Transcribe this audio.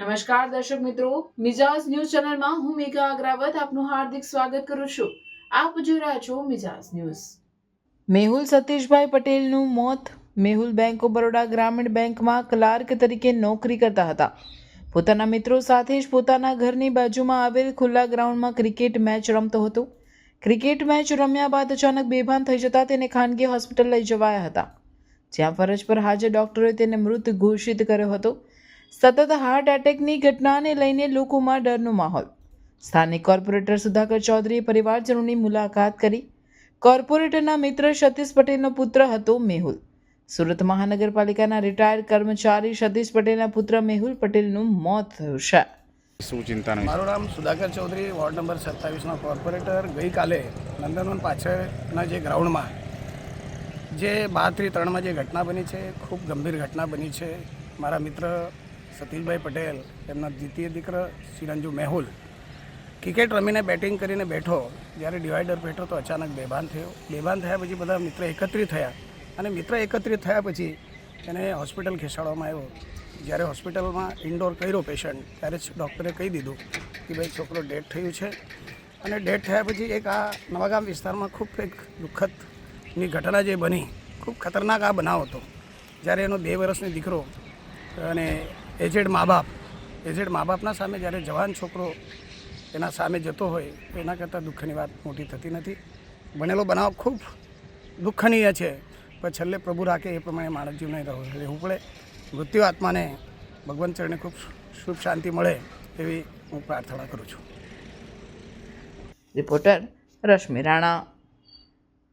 નમસ્કાર દર્શક મિત્રો મિજાજ ન્યૂઝ ચેનલમાં હું મેઘા અગ્રાવત આપનું હાર્દિક સ્વાગત કરું છું. આપ જોઈ રહ્યા છો મિજાજ ન્યૂઝ. મેહુલ સતીશભાઈ પટેલનું મોત મેહુલ બેંક ઓફ બરોડા ગ્રામીણ બેંકમાં ક્લાર્ક તરીકે નોકરી કરતા હતા. પોતાના મિત્રો સાથે જ પોતાના ઘરની બાજુમાં આવેલ ખુલ્લા ગ્રાઉન્ડમાં ક્રિકેટ મેચ રમતો હતો. ક્રિકેટ મેચ રમ્યા બાદ અચાનક બેભાન થઈ જતા તેને ખાનગી હોસ્પિટલ લઈ જવાયા હતા. જ્યાં ફરજ પર હાજર ડોક્ટરોએ તેને મૃત ઘોષિત કર્યો હતો. સતત હાર્ટ એટેકની ઘટનાને લઈને લોકોમાં ડરનો માહોલ. સ્થાનિક કોર્પોરેટર સુધાકર ચૌધરીએ પરિવારજનોની મુલાકાત કરી. કોર્પોરેટરના મિત્ર સતીશ પટેલનો પુત્ર હતો મેહુલ. સુરત મહાનગરપાલિકાના રિટાયર્ડ કર્મચારી સતીશ પટેલના પુત્ર મેહુલ પટેલનું મોત થયું છે. શું ચિંતાનો મારું નામ સુધાકર ચૌધરી વોર્ડ નંબર સત્તાવીસનો કોર્પોરેટર. ગઈકાલે નંદનવન પાછળના જે ગ્રાઉન્ડમાં જે બારથી ત્રણમાં જે ઘટના બની છે ખૂબ ગંભીર ઘટના બની છે. મારા મિત્ર સતીશભાઈ પટેલ એમના દ્વિતીય દીકરા શ્રીરંજુ મેહુલ. ક્રિકેટ રમીને બેટિંગ કરીને બેઠો, જ્યારે ડિવાઈડર બેઠો તો અચાનક બેભાન થયો. બેભાન થયા પછી બધા મિત્ર એકત્રિત થયા અને મિત્ર એકત્રિત થયા પછી એને હોસ્પિટલ ખસેડવામાં આવ્યો. જ્યારે હોસ્પિટલમાં ઇન્ડોર કર્યો પેશન્ટ ત્યારે જ ડૉક્ટરે કહી દીધું કે ભાઈ છોકરો ડેડ થયું છે. અને ડેડ થયા પછી એક આ નવાગામ વિસ્તારમાં ખૂબ એક દુઃખદની ઘટના જે બની, ખૂબ ખતરનાક આ બનાવ હતો. જ્યારે એનો બે વર્ષનો દીકરો અને એજેડ મા બાપ એજેડ મા બાપના સામે જ્યારે જવાન છોકરો એના સામે જતો હોય એના કરતાં દુઃખની વાત મોટી થતી નથી. બનેલો બનાવ ખૂબ દુઃખનીય છે, પણ છેલ્લે પ્રભુ રાખે એ પ્રમાણે માણસ જીવને રહો- રહેવું પડે. મૃત્યુ આત્માને ભગવાન ચરણે ખૂબ શુભ શાંતિ મળે એવી હું પ્રાર્થના કરું છું. રિપોર્ટર રશ્મિ રાણા.